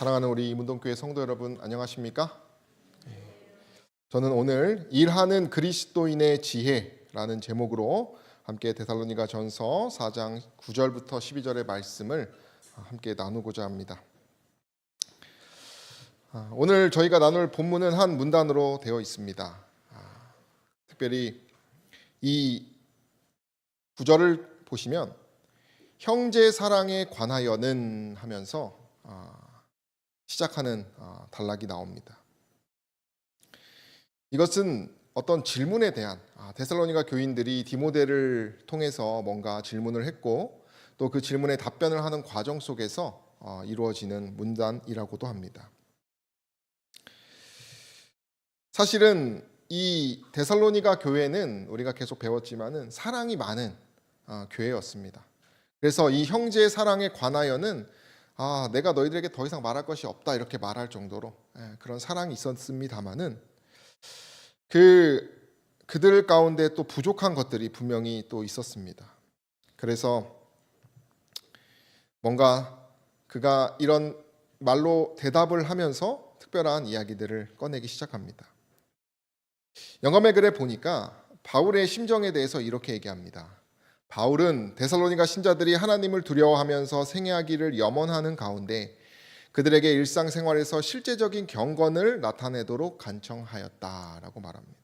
사랑하는 우리 문동교회 성도 여러분 안녕하십니까? 저는 오늘 일하는 그리스도인의 지혜라는 제목으로 함께 데살로니가 전서 4장 9절부터 12절의 말씀을 함께 나누고자 합니다. 아, 오늘 저희가 나눌 본문은 한 문단으로 되어 있습니다. 아, 특별히 이 구절을 보시면 형제 사랑에 관하여는 하면서 아, 시작하는 아, 단락이 나옵니다. 이것은 어떤 질문에 대한 아, 데살로니가 교인들이 디모데를 통해서 뭔가 질문을 했고 또 그 질문에 답변을 하는 과정 속에서 어, 이루어지는 문단이라고도 합니다. 사실은 이 데살로니가 교회는 우리가 계속 배웠지만은 사랑이 많은 어, 교회였습니다. 그래서 이 형제의 사랑에 관하여는 아, 내가 너희들에게 더 이상 말할 것이 없다 이렇게 말할 정도로 예, 그런 사랑이 있었습니다마는 그 그들 가운데 또 부족한 것들이 분명히 또 있었습니다. 그래서 뭔가 그가 이런 말로 대답을 하면서 특별한 이야기들을 꺼내기 시작합니다. 영감의 글에 보니까 바울의 심정에 대해서 이렇게 얘기합니다. 바울은 데살로니가 신자들이 하나님을 두려워하면서 생애하기를 염원하는 가운데 그들에게 일상생활에서 실제적인 경건을 나타내도록 간청하였다라고 말합니다.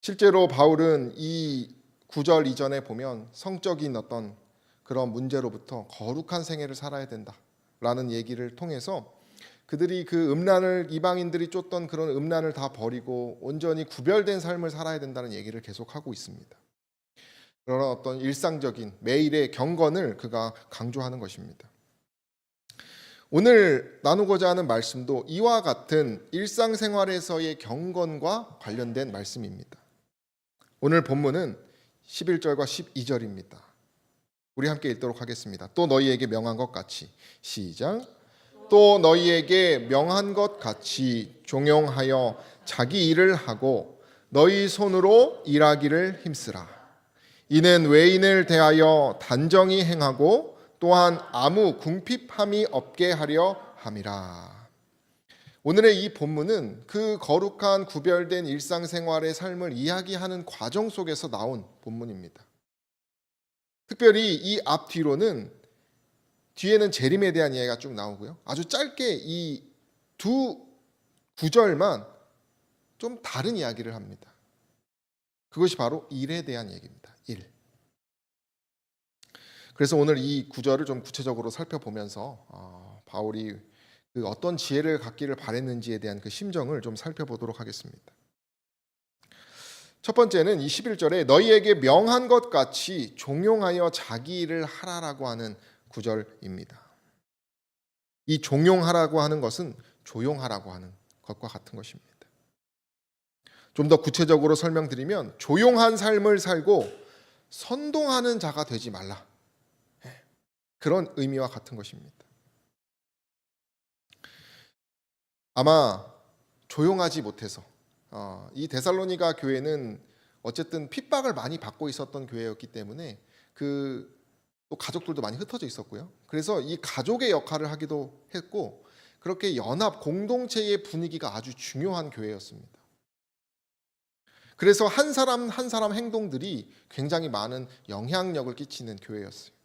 실제로 바울은 이 구절 이전에 보면 성적인 어떤 그런 문제로부터 거룩한 생애를 살아야 된다라는 얘기를 통해서 그들이 그 음란을 이방인들이 쫓던 그런 음란을 다 버리고 온전히 구별된 삶을 살아야 된다는 얘기를 계속하고 있습니다. 그런 어떤 일상적인 매일의 경건을 그가 강조하는 것입니다. 오늘 나누고자 하는 말씀도 이와 같은 일상생활에서의 경건과 관련된 말씀입니다. 오늘 본문은 11절과 12절입니다. 우리 함께 읽도록 하겠습니다. 또 너희에게 명한 것 같이 시작. 또 너희에게 명한 것 같이 종용하여 자기 일을 하고 너희 손으로 일하기를 힘쓰라. 이는 외인을 대하여 단정히 행하고 또한 아무 궁핍함이 없게 하려 함이라. 오늘의 이 본문은 그 거룩한 구별된 일상생활의 삶을 이야기하는 과정 속에서 나온 본문입니다. 특별히 이 앞 뒤로는 뒤에는 재림에 대한 이야기가 쭉 나오고요. 아주 짧게 이 두 구절만 좀 다른 이야기를 합니다. 그것이 바로 일에 대한 얘기입니다. 일. 그래서 오늘 이 구절을 좀 구체적으로 살펴보면서 어, 바울이 그 어떤 지혜를 갖기를 바랬는지에 대한 그 심정을 좀 살펴보도록 하겠습니다. 첫 번째는 이 11절에 너희에게 명한 것 같이 종용하여 자기 일을 하라라고 하는 구절입니다. 이 종용하라고 하는 것은 조용하라고 하는 것과 같은 것입니다. 좀 더 구체적으로 설명드리면 조용한 삶을 살고 선동하는 자가 되지 말라. 예, 그런 의미와 같은 것입니다. 아마 조용하지 못해서 어, 이 데살로니가 교회는 어쨌든 핍박을 많이 받고 있었던 교회였기 때문에 그 또 가족들도 많이 흩어져 있었고요. 그래서 이 가족의 역할을 하기도 했고 그렇게 연합 공동체의 분위기가 아주 중요한 교회였습니다. 그래서 한 사람 한 사람 행동들이 굉장히 많은 영향력을 끼치는 교회였어요.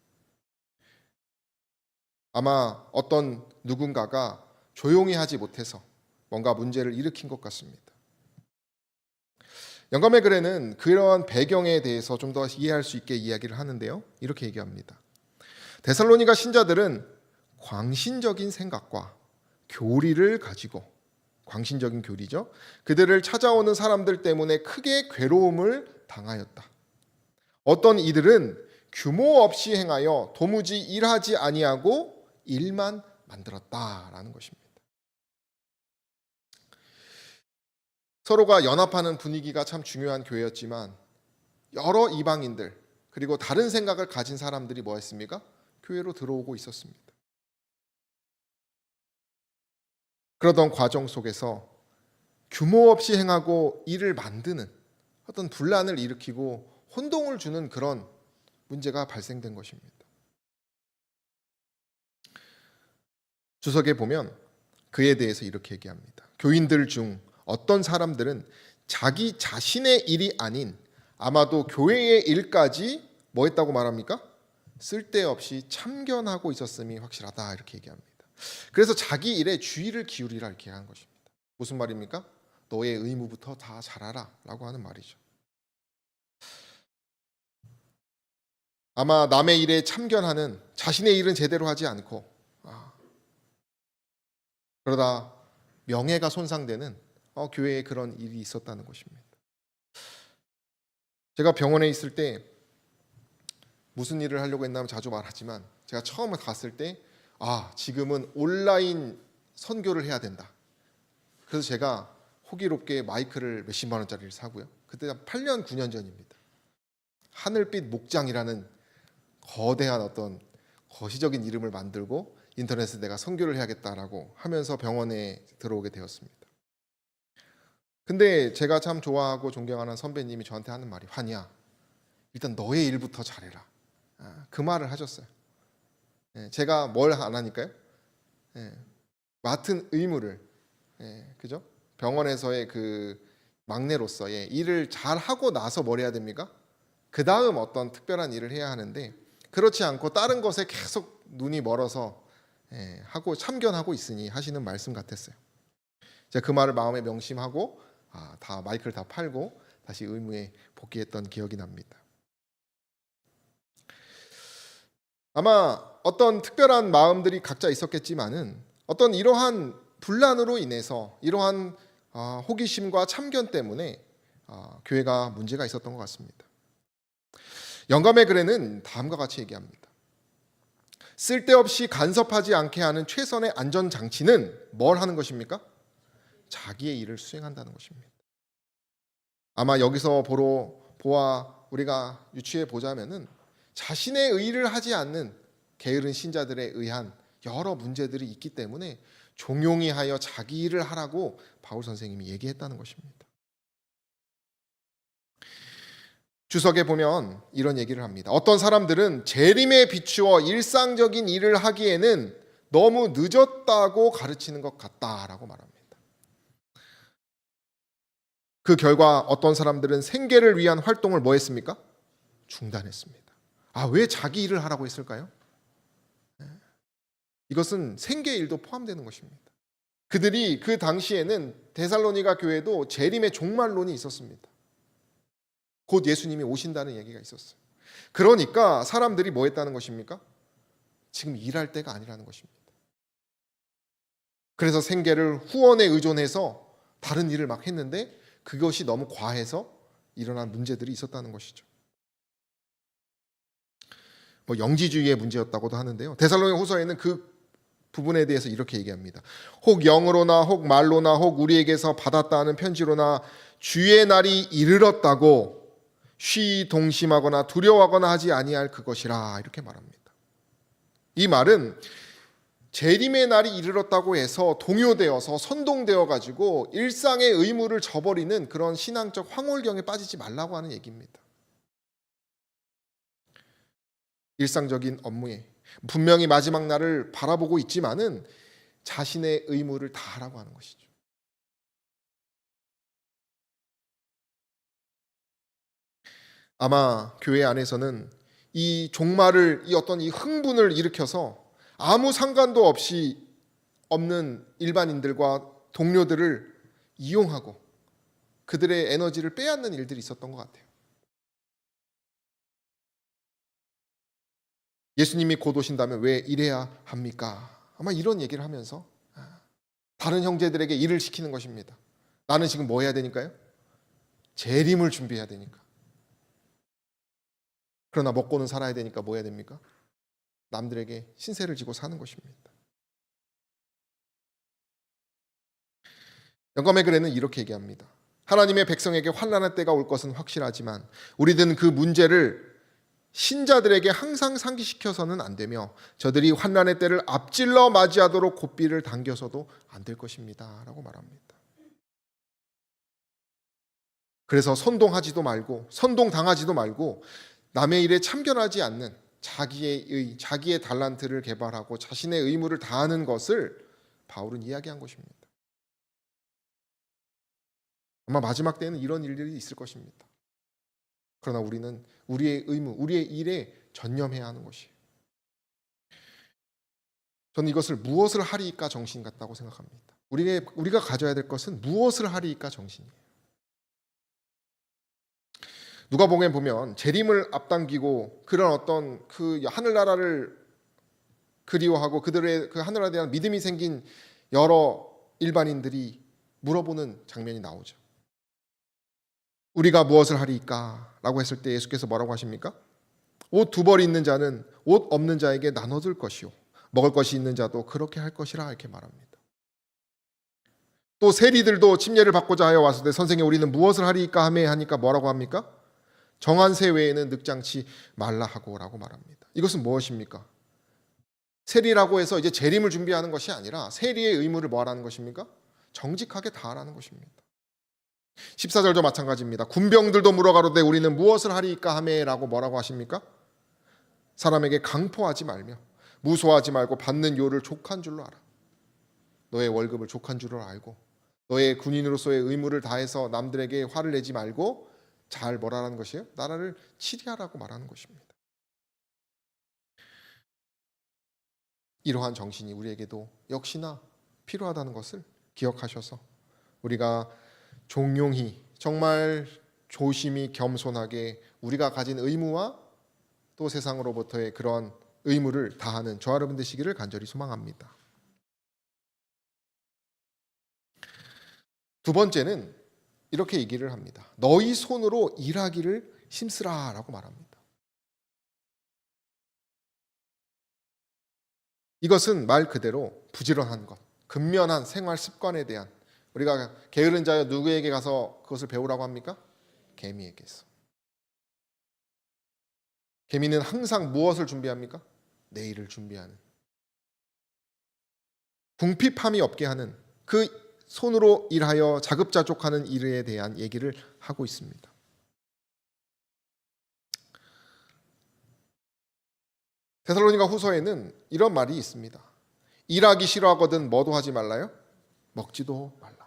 아마 어떤 누군가가 조용히 하지 못해서 뭔가 문제를 일으킨 것 같습니다. 영감의 글에는 그러한 배경에 대해서 좀 더 이해할 수 있게 이야기를 하는데요. 이렇게 얘기합니다. 데살로니가 신자들은 광신적인 생각과 교리를 가지고 광신적인 교리죠. 그들을 찾아오는 사람들 때문에 크게 괴로움을 당하였다. 어떤 이들은 규모 없이 행하여 도무지 일하지 아니하고 일만 만들었다라는 것입니다. 서로가 연합하는 분위기가 참 중요한 교회였지만 여러 이방인들 그리고 다른 생각을 가진 사람들이 뭐 했습니까? 교회로 들어오고 있었습니다. 그러던 과정 속에서 규모 없이 행하고 일을 만드는 어떤 분란을 일으키고 혼동을 주는 그런 문제가 발생된 것입니다. 주석에 보면 그에 대해서 이렇게 얘기합니다. 교인들 중 어떤 사람들은 자기 자신의 일이 아닌 아마도 교회의 일까지 뭐 했다고 말합니까? 쓸데없이 참견하고 있었음이 확실하다 이렇게 얘기합니다. 그래서 자기 일에 주의를 기울이라 이렇게 한 것입니다. 무슨 말입니까? 너의 의무부터 다 잘하라라고 하는 말이죠. 아마 남의 일에 참견하는 자신의 일은 제대로 하지 않고 아, 그러다 명예가 손상되는 어, 교회에 그런 일이 있었다는 것입니다. 제가 병원에 있을 때 무슨 일을 하려고 했나 하면 자주 말하지만 제가 처음에 갔을 때 아, 지금은 온라인 선교를 해야 된다. 그래서 제가 호기롭게 마이크를 몇십만 원짜리를 사고요. 그때 한 8년 9년 전입니다. 하늘빛 목장이라는 거대한 어떤 거시적인 이름을 만들고 인터넷에 내가 선교를 해야겠다라고 하면서 병원에 들어오게 되었습니다. 근데 제가 참 좋아하고 존경하는 선배님이 저한테 하는 말이 환이야. 일단 너의 일부터 잘해라. 아, 그 말을 하셨어요. 예, 제가 뭘 안 하니까요? 예, 맡은 의무를 예, 그죠? 병원에서의 그 막내로서의 일을 잘 하고 나서 뭘 해야 됩니까? 그 다음 어떤 특별한 일을 해야 하는데 그렇지 않고 다른 것에 계속 눈이 멀어서 예, 하고 참견하고 있으니 하시는 말씀 같았어요. 제가 그 말을 마음에 명심하고 아, 다 마이크를 다 팔고 다시 의무에 복귀했던 기억이 납니다. 아마 어떤 특별한 마음들이 각자 있었겠지만은 어떤 이러한 분란으로 인해서 이러한 아, 호기심과 참견 때문에 아, 교회가 문제가 있었던 것 같습니다. 영감의 글에는 다음과 같이 얘기합니다. 쓸데없이 간섭하지 않게 하는 최선의 안전 장치는 뭘 하는 것입니까? 자기의 일을 수행한다는 것입니다. 아마 여기서 보러 보아 우리가 유추해 보자면은 자신의 의를 하지 않는 게으른 신자들에 의한 여러 문제들이 있기 때문에 종용이 하여 자기 일을 하라고 바울 선생님이 얘기했다는 것입니다. 주석에 보면 이런 얘기를 합니다. 어떤 사람들은 재림에 비추어 일상적인 일을 하기에는 너무 늦었다고 가르치는 것 같다라고 말합니다. 그 결과 어떤 사람들은 생계를 위한 활동을 뭐 했습니까? 중단했습니다. 아, 왜 자기 일을 하라고 했을까요? 네. 이것은 생계 일도 포함되는 것입니다. 그들이 그 당시에는 데살로니가 교회도 재림의 종말론이 있었습니다. 곧 예수님이 오신다는 얘기가 있었어요. 그러니까 사람들이 뭐 했다는 것입니까? 지금 일할 때가 아니라는 것입니다. 그래서 생계를 후원에 의존해서 다른 일을 막 했는데 그것이 너무 과해서 일어난 문제들이 있었다는 것이죠. 뭐 영지주의의 문제였다고도 하는데요. 데살로니 호서에는 그 부분에 대해서 이렇게 얘기합니다. 혹 영으로나 혹 말로나 혹 우리에게서 받았다 하는 편지로나 주의 날이 이르렀다고 쉬 동심하거나 두려워하거나 하지 아니할 그것이라 이렇게 말합니다. 이 말은 재림의 날이 이르렀다고 해서 동요되어서 선동되어 가지고 일상의 의무를 저버리는 그런 신앙적 황홀경에 빠지지 말라고 하는 얘기입니다. 일상적인 업무에 분명히 마지막 날을 바라보고 있지만은 자신의 의무를 다하라고 하는 것이죠. 아마 교회 안에서는 이 종말을 이 어떤 이 흥분을 일으켜서 아무 상관도 없이 없는 일반인들과 동료들을 이용하고 그들의 에너지를 빼앗는 일들이 있었던 것 같아요. 예수님이 곧 오신다면 왜 이래야 합니까? 아마 이런 얘기를 하면서 다른 형제들에게 일을 시키는 것입니다. 나는 지금 뭐 해야 되니까요? 재림을 준비해야 되니까. 그러나 먹고는 살아야 되니까 뭐 해야 됩니까? 남들에게 신세를 지고 사는 것입니다. 영감의 글에는 이렇게 얘기합니다. 하나님의 백성에게 환란의 때가 올 것은 확실하지만 우리들은 그 문제를 신자들에게 항상 상기시켜서는 안 되며 저들이 환란의 때를 앞질러 맞이하도록 고삐를 당겨서도 안 될 것입니다라고 말합니다. 그래서 선동하지도 말고 선동 당하지도 말고 남의 일에 참견하지 않는 자기의 의, 자기의 달란트를 개발하고 자신의 의무를 다하는 것을 바울은 이야기한 것입니다. 아마 마지막 때에는 이런 일들이 있을 것입니다. 그러나 우리는 우리의 의무, 우리의 일에 전념해야 하는 것이에요. 저는 이것을 무엇을 하리이까 정신 같다고 생각합니다. 우리가 우리가 가져야 될 것은 무엇을 하리이까 정신이에요. 누가복음에 보면 재림을 앞당기고 그런 어떤 그 하늘나라를 그리워하고 그들의 그 하늘나라에 대한 믿음이 생긴 여러 일반인들이 물어보는 장면이 나오죠. 우리가 무엇을 하리이까라고 했을 때 예수께서 뭐라고 하십니까? 옷 두 벌 있는 자는 옷 없는 자에게 나눠줄 것이요 먹을 것이 있는 자도 그렇게 할 것이라 이렇게 말합니다. 또 세리들도 침례를 받고자 하여 왔을 때 선생님 우리는 무엇을 하리이까 하매 하니까 뭐라고 합니까? 정한 세 외에는 늑장치 말라 하고라고 말합니다. 이것은 무엇입니까? 세리라고 해서 이제 재림을 준비하는 것이 아니라 세리의 의무를 뭐하라는 것입니까? 정직하게 다하라는 것입니다. 14절도 마찬가지입니다. 군병들도 물어가로되 우리는 무엇을 하리이까 하매라고 뭐라고 하십니까? 사람에게 강포하지 말며 무소하지 말고 받는 요를 족한 줄로 알아. 너의 월급을 족한 줄로 알고 너의 군인으로서의 의무를 다해서 남들에게 화를 내지 말고 잘 뭐라는 것이에요? 나라를 치리하라고 말하는 것입니다. 이러한 정신이 우리에게도 역시나 필요하다는 것을 기억하셔서 우리가 종용히 정말 조심히 겸손하게 우리가 가진 의무와 또 세상으로부터의 그런 의무를 다하는 저와 여러분 되시기를 간절히 소망합니다. 두 번째는 이렇게 얘기를 합니다. 너희 손으로 일하기를 힘쓰라라고 말합니다. 이것은 말 그대로 부지런한 것, 근면한 생활 습관에 대한 우리가 게으른 자여 누구에게 가서 그것을 배우라고 합니까? 개미에게서. 개미는 항상 무엇을 준비합니까? 내일을 준비하는. 궁핍함이 없게 하는 그 손으로 일하여 자급자족하는 일에 대한 얘기를 하고 있습니다. 데살로니가 후서에는 이런 말이 있습니다. 일하기 싫어하거든 뭐도 하지 말라요? 먹지도 말라.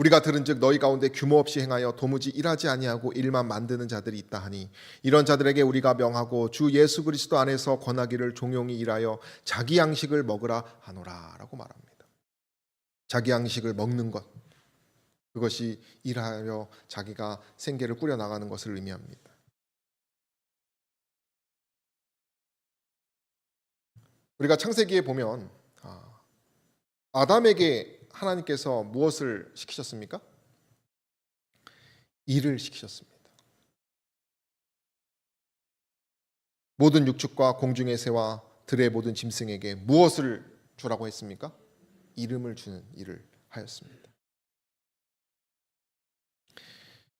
우리가 들은즉 너희 가운데 규모 없이 행하여 도무지 일하지 아니하고 일만 만드는 자들이 있다 하니 이런 자들에게 우리가 명하고 주 예수 그리스도 안에서 권하기를 종용히 일하여 자기 양식을 먹으라 하노라라고 말합니다. 자기 양식을 먹는 것 그것이 일하여 자기가 생계를 꾸려 나가는 것을 의미합니다. 우리가 창세기에 보면 아, 아담에게 하나님께서 무엇을 시키셨습니까? 일을 시키셨습니다. 모든 육축과 공중의 새와 들의 모든 짐승에게 무엇을 주라고 했습니까? 이름을 주는 일을 하였습니다.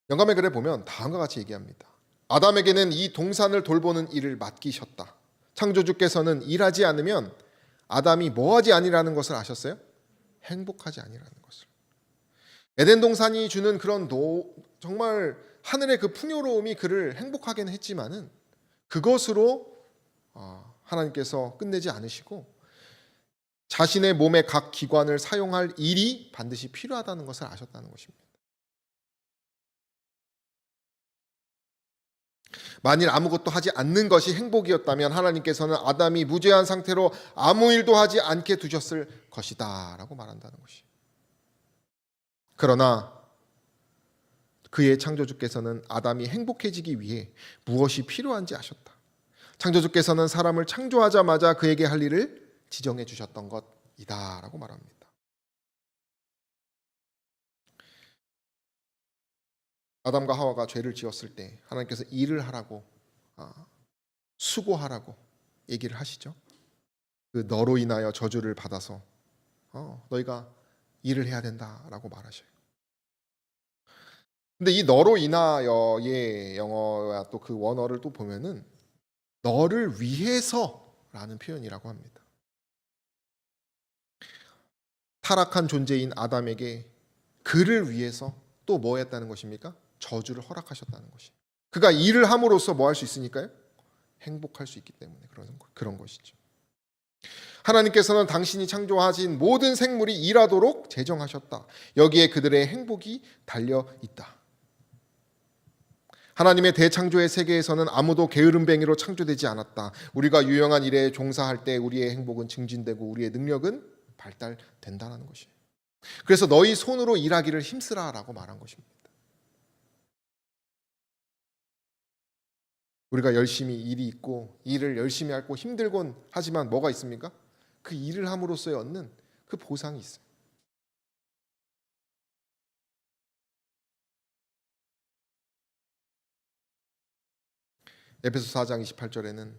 영감의 글에 보면 다음과 같이 얘기합니다. 아담에게는 이 동산을 돌보는 일을 맡기셨다. 창조주께서는 일하지 않으면 아담이 뭐하지 아니라는 것을 아셨어요? 행복하지 아니라는 것을. 에덴 동산이 주는 그런 노, 정말 하늘의 그 풍요로움이 그를 행복하게는 했지만은 그것으로 어, 하나님께서 끝내지 않으시고 자신의 몸의 각 기관을 사용할 일이 반드시 필요하다는 것을 아셨다는 것입니다. 만일 아무것도 하지 않는 것이 행복이었다면 하나님께서는 아담이 무죄한 상태로 아무 일도 하지 않게 두셨을 것이다 라고 말한다는 것이. 그러나 그의 창조주께서는 아담이 행복해지기 위해 무엇이 필요한지 아셨다. 창조주께서는 사람을 창조하자마자 그에게 할 일을 지정해 주셨던 것이다 라고 말합니다. 아담과 하와가 죄를 지었을 때 하나님께서 일을 하라고 아, 수고하라고 얘기를 하시죠. 그 너로 인하여 저주를 받아서 어, 너희가 일을 해야 된다라고 말하셔요. 근데 이 너로 인하여의 영어와 또그 원어를 또 보면은 너를 위해서라는 표현이라고 합니다. 타락한 존재인 아담에게 그를 위해서 또 뭐 했다는 것입니까? 저주를 허락하셨다는 것이. 그가 일을 함으로써 뭐 할 수 있으니까요? 행복할 수 있기 때문에 그런 거- 그런 것이죠. 하나님께서는 당신이 창조하신 모든 생물이 일하도록 제정하셨다. 여기에 그들의 행복이 달려 있다. 하나님의 대창조의 세계에서는 아무도 게으름뱅이로 창조되지 않았다. 우리가 유용한 일에 종사할 때 우리의 행복은 증진되고 우리의 능력은 발달된다는 것이에요. 그래서 너희 손으로 일하기를 힘쓰라라고 말한 것입니다. 우리가 열심히 일이 있고 일을 열심히 하고 힘들곤 하지만 뭐가 있습니까? 그 일을 함으로써 얻는 그 보상이 있어요. 에베소 4장 28절에는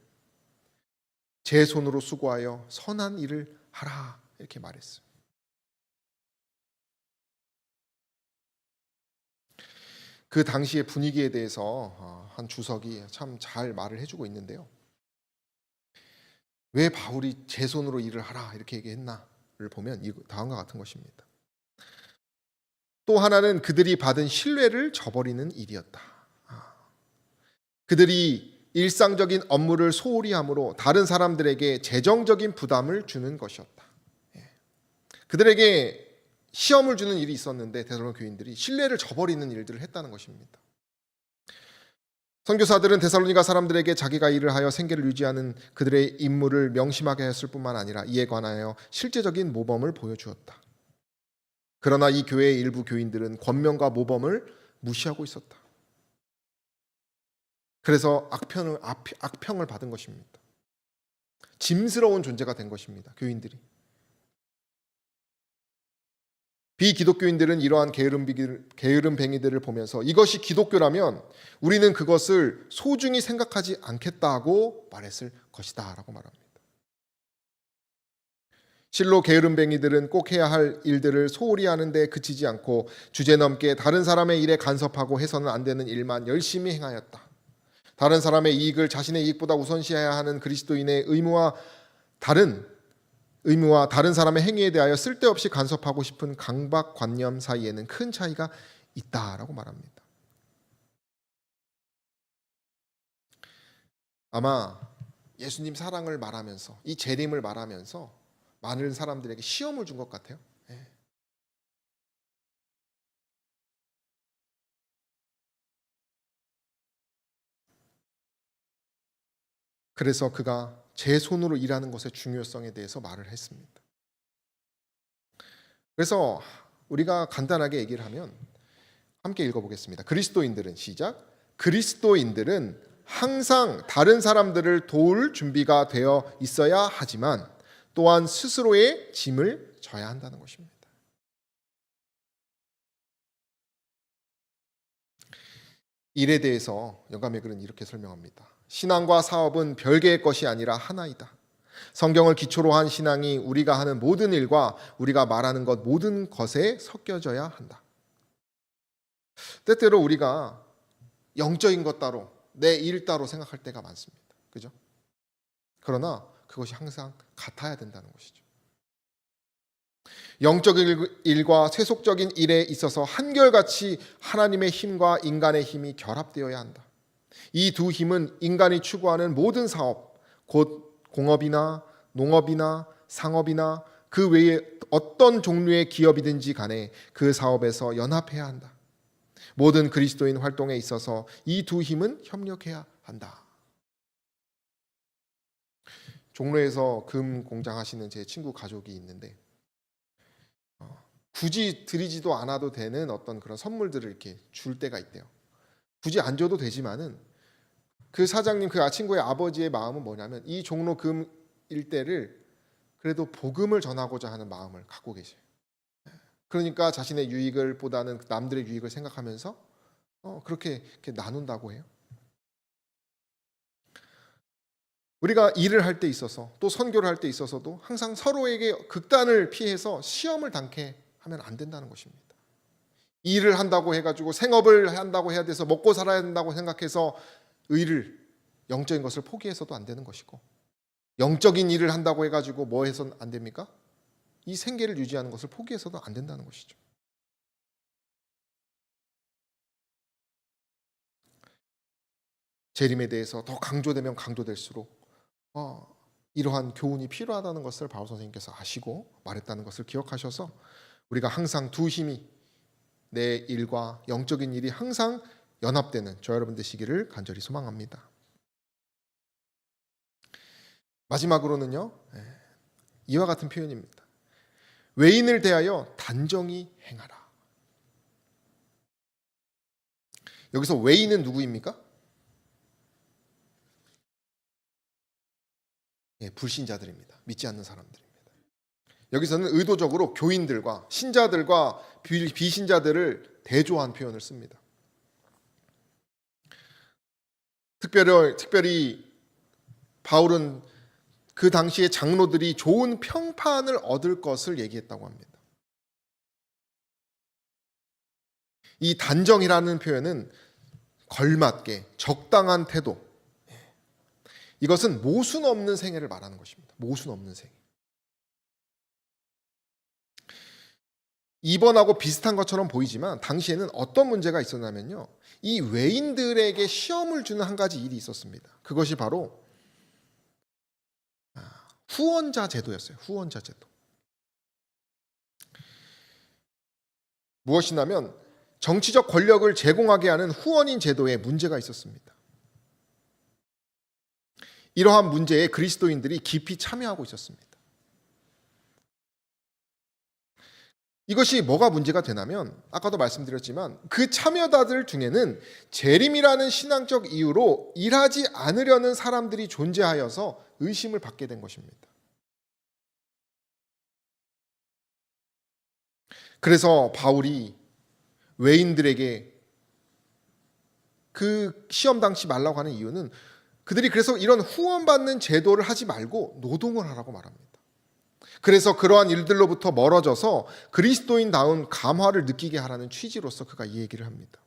제 손으로 수고하여 선한 일을 하라 이렇게 말했어요. 그 당시의 분위기에 대해서 어, 한 주석이 참 잘 말을 해주고 있는데요. 왜 바울이 제 손으로 일을 하라 이렇게 얘기했나를 보면 이 다음과 같은 것입니다. 또 하나는 그들이 받은 신뢰를 저버리는 일이었다. 아. 그들이 일상적인 업무를 소홀히 함으로 다른 사람들에게 재정적인 부담을 주는 것이었다. 예. 그들에게 시험을 주는 일이 있었는데 데살로니 교인들이 신뢰를 저버리는 일들을 했다는 것입니다. 선교사들은 데살로니가 사람들에게 자기가 일을 하여 생계를 유지하는 그들의 임무를 명심하게 했을 뿐만 아니라 이에 관하여 실제적인 모범을 보여주었다. 그러나 이 교회의 일부 교인들은 권명과 모범을 무시하고 있었다. 그래서 악평을 악- 악평을 받은 것입니다. 짐스러운 존재가 된 것입니다. 교인들이. 비기독교인들은 이러한 게으름비기- 게으름뱅이들을 보면서 이것이 기독교라면 우리는 그것을 소중히 생각하지 않겠다고 말했을 것이다 라고 말합니다. 실로 게으름뱅이들은 꼭 해야 할 일들을 소홀히 하는데 그치지 않고 주제넘게 다른 사람의 일에 간섭하고 해서는 안 되는 일만 열심히 행하였다. 다른 사람의 이익을 자신의 이익보다 우선시해야 하는 그리스도인의 의무와 다른 의무와 다른 사람의 행위에 대하여 쓸데없이 간섭하고 싶은 강박관념 사이에는 큰 차이가 있다라고 말합니다. 아마 예수님 사랑을 말하면서 이 재림을 말하면서 많은 사람들에게 시험을 준 것 같아요. 예. 그래서 그가 제 손으로 일하는 것의 중요성에 대해서 말을 했습니다. 그래서 우리가 간단하게 얘기를 하면 함께 읽어보겠습니다. 그리스도인들은 시작. 그리스도인들은 항상 다른 사람들을 도울 준비가 되어 있어야 하지만 또한 스스로의 짐을 져야 한다는 것입니다. 일에 대해서 영감의 글은 이렇게 설명합니다. 신앙과 사업은 별개의 것이 아니라 하나이다. 성경을 기초로 한 신앙이 우리가 하는 모든 일과 우리가 말하는 것 모든 것에 섞여져야 한다. 때때로 우리가 영적인 것 따로 내 일 따로 생각할 때가 많습니다. 그죠? 그러나 그것이 항상 같아야 된다는 것이죠. 영적인 일과 세속적인 일에 있어서 한결같이 하나님의 힘과 인간의 힘이 결합되어야 한다. 이 두 힘은 인간이 추구하는 모든 사업, 곧 공업이나 농업이나 상업이나 그 외에 어떤 종류의 기업이든지 간에 그 사업에서 연합해야 한다. 모든 그리스도인 활동에 있어서 이 두 힘은 협력해야 한다. 종로에서 금 공장 하시는 제 친구 가족이 있는데 어, 굳이 드리지도 않아도 되는 어떤 그런 선물들을 이렇게 줄 때가 있대요. 굳이 안 줘도 되지만은 그 사장님 그 친구의 아버지의 마음은 뭐냐면 이 종로 금 일대를 그래도 복음을 전하고자 하는 마음을 갖고 계세요. 그러니까 자신의 유익을 보다는 남들의 유익을 생각하면서 어, 그렇게, 이렇게 나눈다고 해요. 우리가 일을 할 때 있어서 또 선교를 할 때 있어서도 항상 서로에게 극단을 피해서 시험을 당케 하면 안 된다는 것입니다. 일을 한다고 해가지고 생업을 한다고 해야 돼서 먹고 살아야 된다고 생각해서 의를 영적인 것을 포기해서도 안 되는 것이고 영적인 일을 한다고 해가지고 뭐 해서는 안 됩니까? 이 생계를 유지하는 것을 포기해서도 안 된다는 것이죠. 재림에 대해서 더 강조되면 강조될수록 어, 이러한 교훈이 필요하다는 것을 바울 선생님께서 아시고 말했다는 것을 기억하셔서 우리가 항상 두 힘이 내 일과 영적인 일이 항상 연합되는 저 여러분 되시기를 간절히 소망합니다. 마지막으로는요 예, 이와 같은 표현입니다. 외인을 대하여 단정히 행하라. 여기서 외인은 누구입니까? 예, 불신자들입니다. 믿지 않는 사람들입니다. 여기서는 의도적으로 교인들과 신자들과 비- 비신자들을 대조한 표현을 씁니다. 특별히, 특별히 바울은 그 당시에 장로들이 좋은 평판을 얻을 것을 얘기했다고 합니다. 이 단정이라는 표현은 걸맞게 적당한 태도, 이것은 모순 없는 생애를 말하는 것입니다. 모순 없는 생애. 이번하고 비슷한 것처럼 보이지만 당시에는 어떤 문제가 있었냐면요. 이 외인들에게 시험을 주는 한 가지 일이 있었습니다. 그것이 바로 아, 후원자 제도였어요. 후원자 제도. 무엇이냐면 정치적 권력을 제공하게 하는 후원인 제도에 문제가 있었습니다. 이러한 문제에 그리스도인들이 깊이 참여하고 있었습니다. 이것이 뭐가 문제가 되냐면 아까도 말씀드렸지만 그 참여자들 중에는 재림이라는 신앙적 이유로 일하지 않으려는 사람들이 존재하여서 의심을 받게 된 것입니다. 그래서 바울이 외인들에게 그 시험 당치 말라고 하는 이유는 그들이 그래서 이런 후원받는 제도를 하지 말고 노동을 하라고 말합니다. 그래서 그러한 일들로부터 멀어져서 그리스도인다운 감화를 느끼게 하라는 취지로서 그가 이 얘기를 합니다.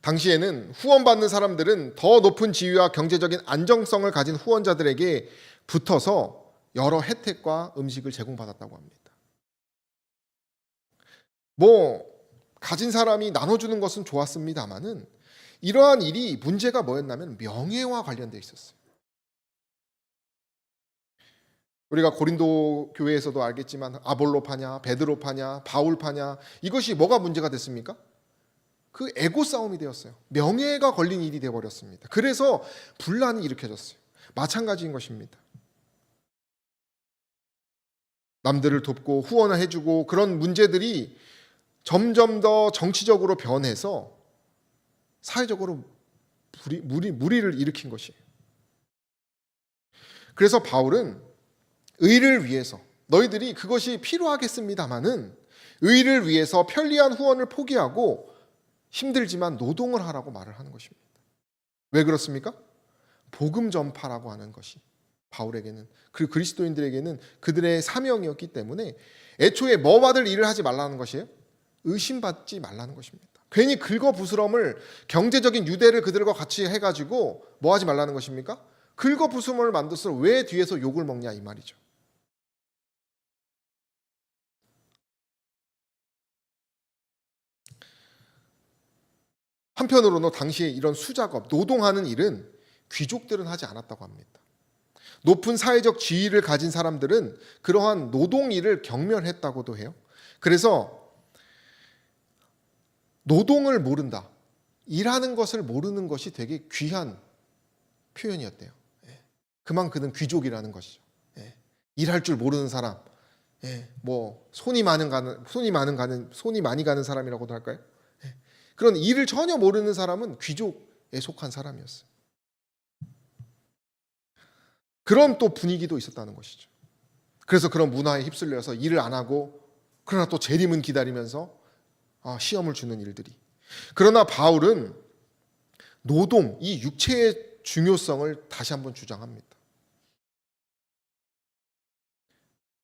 당시에는 후원받는 사람들은 더 높은 지위와 경제적인 안정성을 가진 후원자들에게 붙어서 여러 혜택과 음식을 제공받았다고 합니다. 뭐 가진 사람이 나눠주는 것은 좋았습니다만은 이러한 일이 문제가 뭐였냐면 명예와 관련되어 있었어요. 우리가 고린도 교회에서도 알겠지만 아볼로파냐, 베드로파냐, 바울파냐 이것이 뭐가 문제가 됐습니까? 그 에고 싸움이 되었어요. 명예가 걸린 일이 되어 버렸습니다. 그래서 분란이 일으켜졌어요. 마찬가지인 것입니다. 남들을 돕고 후원을 해주고 그런 문제들이 점점 더 정치적으로 변해서 사회적으로 무리, 무리, 무리를 일으킨 것이에요. 그래서 바울은 의를 위해서 너희들이 그것이 필요하겠습니다마는 의를 위해서 편리한 후원을 포기하고 힘들지만 노동을 하라고 말을 하는 것입니다. 왜 그렇습니까? 복음 전파라고 하는 것이 바울에게는 그리고 그리스도인들에게는 그들의 사명이었기 때문에 애초에 뭐 받을 일을 하지 말라는 것이에요. 의심받지 말라는 것입니다. 괜히 긁어 부스럼을 경제적인 유대를 그들과 같이 해가지고 뭐 하지 말라는 것입니까? 긁어 부스럼을 만들어서 왜 뒤에서 욕을 먹냐 이 말이죠. 한편으로는 당시에 이런 수작업, 노동하는 일은 귀족들은 하지 않았다고 합니다. 높은 사회적 지위를 가진 사람들은 그러한 노동 일을 경멸했다고도 해요. 그래서 노동을 모른다. 일하는 것을 모르는 것이 되게 귀한 표현이었대요. 예. 그만 그는 귀족이라는 것이죠. 예. 일할 줄 모르는 사람, 예. 뭐 손이 많은 가는 손이 많은 가는 손이 많이 가는 사람이라고도 할까요? 예. 그런 일을 전혀 모르는 사람은 귀족에 속한 사람이었어요. 그런 또 분위기도 있었다는 것이죠. 그래서 그런 문화에 휩쓸려서 일을 안 하고 그러나 또 재림은 기다리면서 아, 시험을 주는 일들이. 그러나 바울은 노동, 이 육체의 중요성을 다시 한번 주장합니다.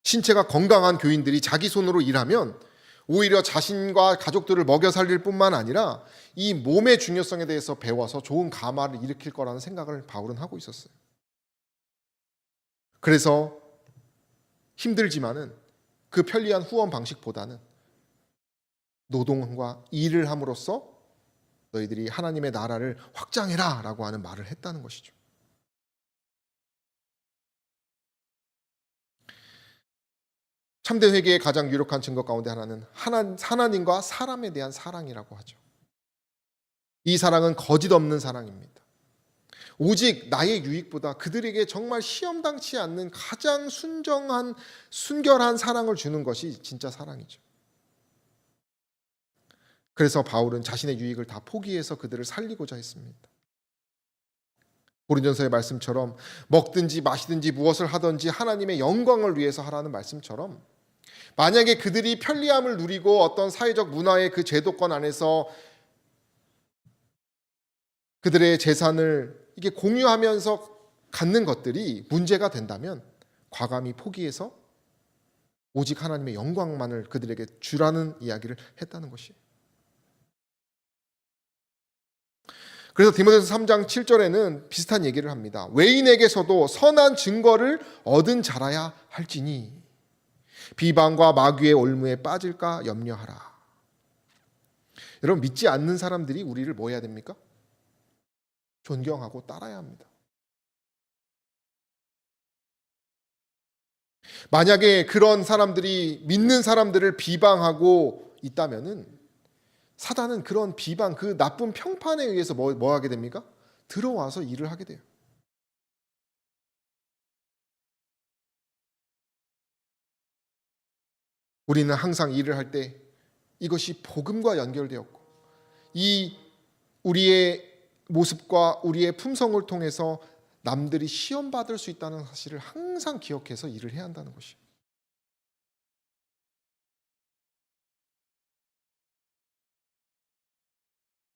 신체가 건강한 교인들이 자기 손으로 일하면 오히려 자신과 가족들을 먹여 살릴 뿐만 아니라 이 몸의 중요성에 대해서 배워서 좋은 감화를 일으킬 거라는 생각을 바울은 하고 있었어요. 그래서 힘들지만은 그 편리한 후원 방식보다는 노동과 일을 함으로써 너희들이 하나님의 나라를 확장해라 라고 하는 말을 했다는 것이죠. 참된 회개의 가장 유력한 증거 가운데 하나는 하나, 하나님과 사람에 대한 사랑이라고 하죠. 이 사랑은 거짓 없는 사랑입니다. 오직 나의 유익보다 그들에게 정말 시험당치 않는 가장 순정한 순결한 사랑을 주는 것이 진짜 사랑이죠. 그래서 바울은 자신의 유익을 다 포기해서 그들을 살리고자 했습니다. 고린전서의 말씀처럼 먹든지 마시든지 무엇을 하든지 하나님의 영광을 위해서 하라는 말씀처럼 만약에 그들이 편리함을 누리고 어떤 사회적 문화의 그 제도권 안에서 그들의 재산을 이게 공유하면서 갖는 것들이 문제가 된다면 과감히 포기해서 오직 하나님의 영광만을 그들에게 주라는 이야기를 했다는 것이에요. 그래서 디모데서 3장 7절에는 비슷한 얘기를 합니다. 외인에게서도 선한 증거를 얻은 자라야 할지니 비방과 마귀의 올무에 빠질까 염려하라. 여러분 믿지 않는 사람들이 우리를 뭐 해야 됩니까? 존경하고 따라야 합니다. 만약에 그런 사람들이 믿는 사람들을 비방하고 있다면은 사단은 그런 비방, 그 나쁜 평판에 의해서 뭐, 뭐 하게 됩니까? 들어와서 일을 하게 돼요. 우리는 항상 일을 할 때 이것이 복음과 연결되었고 이 우리의 모습과 우리의 품성을 통해서 남들이 시험 받을 수 있다는 사실을 항상 기억해서 일을 해야 한다는 것이.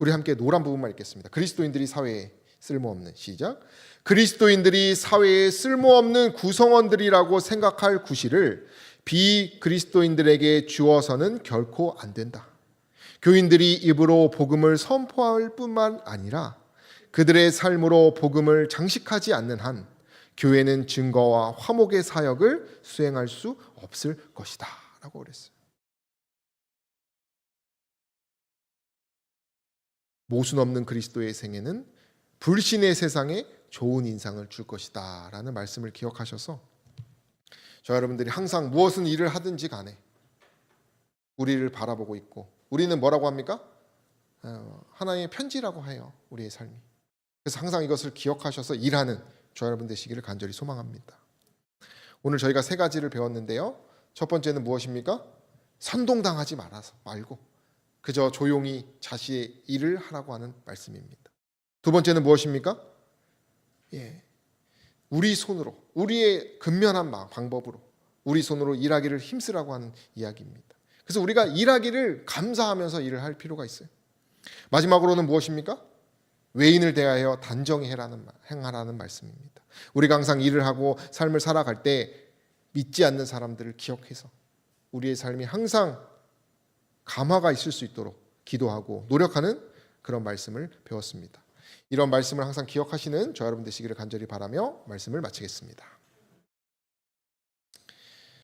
우리 함께 노란 부분만 읽겠습니다. 그리스도인들이 사회에 쓸모없는 시작. 그리스도인들이 사회에 쓸모없는 구성원들이라고 생각할 구실을 비그리스도인들에게 주어서는 결코 안 된다. 교인들이 입으로 복음을 선포할 뿐만 아니라 그들의 삶으로 복음을 장식하지 않는 한 교회는 증거와 화목의 사역을 수행할 수 없을 것이다. 라고 그랬어요. 모순 없는 그리스도의 생애는 불신의 세상에 좋은 인상을 줄 것이다. 라는 말씀을 기억하셔서 저 여러분들이 항상 무엇은 일을 하든지 간에 우리를 바라보고 있고 우리는 뭐라고 합니까? 어, 하나님의 편지라고 해요. 우리의 삶이. 그래서 항상 이것을 기억하셔서 일하는 저 여러분 되시기를 간절히 소망합니다. 오늘 저희가 세 가지를 배웠는데요. 첫 번째는 무엇입니까? 선동당하지 말아서 말고 그저 조용히 자신의 일을 하라고 하는 말씀입니다. 두 번째는 무엇입니까? 예. 우리 손으로 우리의 근면한 방법으로 우리 손으로 일하기를 힘쓰라고 하는 이야기입니다. 그래서 우리가 일하기를 감사하면서 일을 할 필요가 있어요. 마지막으로는 무엇입니까? 외인을 대하여 단정히 해라는 행하라는 말씀입니다. 우리가 항상 일을 하고 삶을 살아갈 때 믿지 않는 사람들을 기억해서 우리의 삶이 항상 감화가 있을 수 있도록 기도하고 노력하는 그런 말씀을 배웠습니다. 이런 말씀을 항상 기억하시는 저 여러분 되시기를 간절히 바라며 말씀을 마치겠습니다.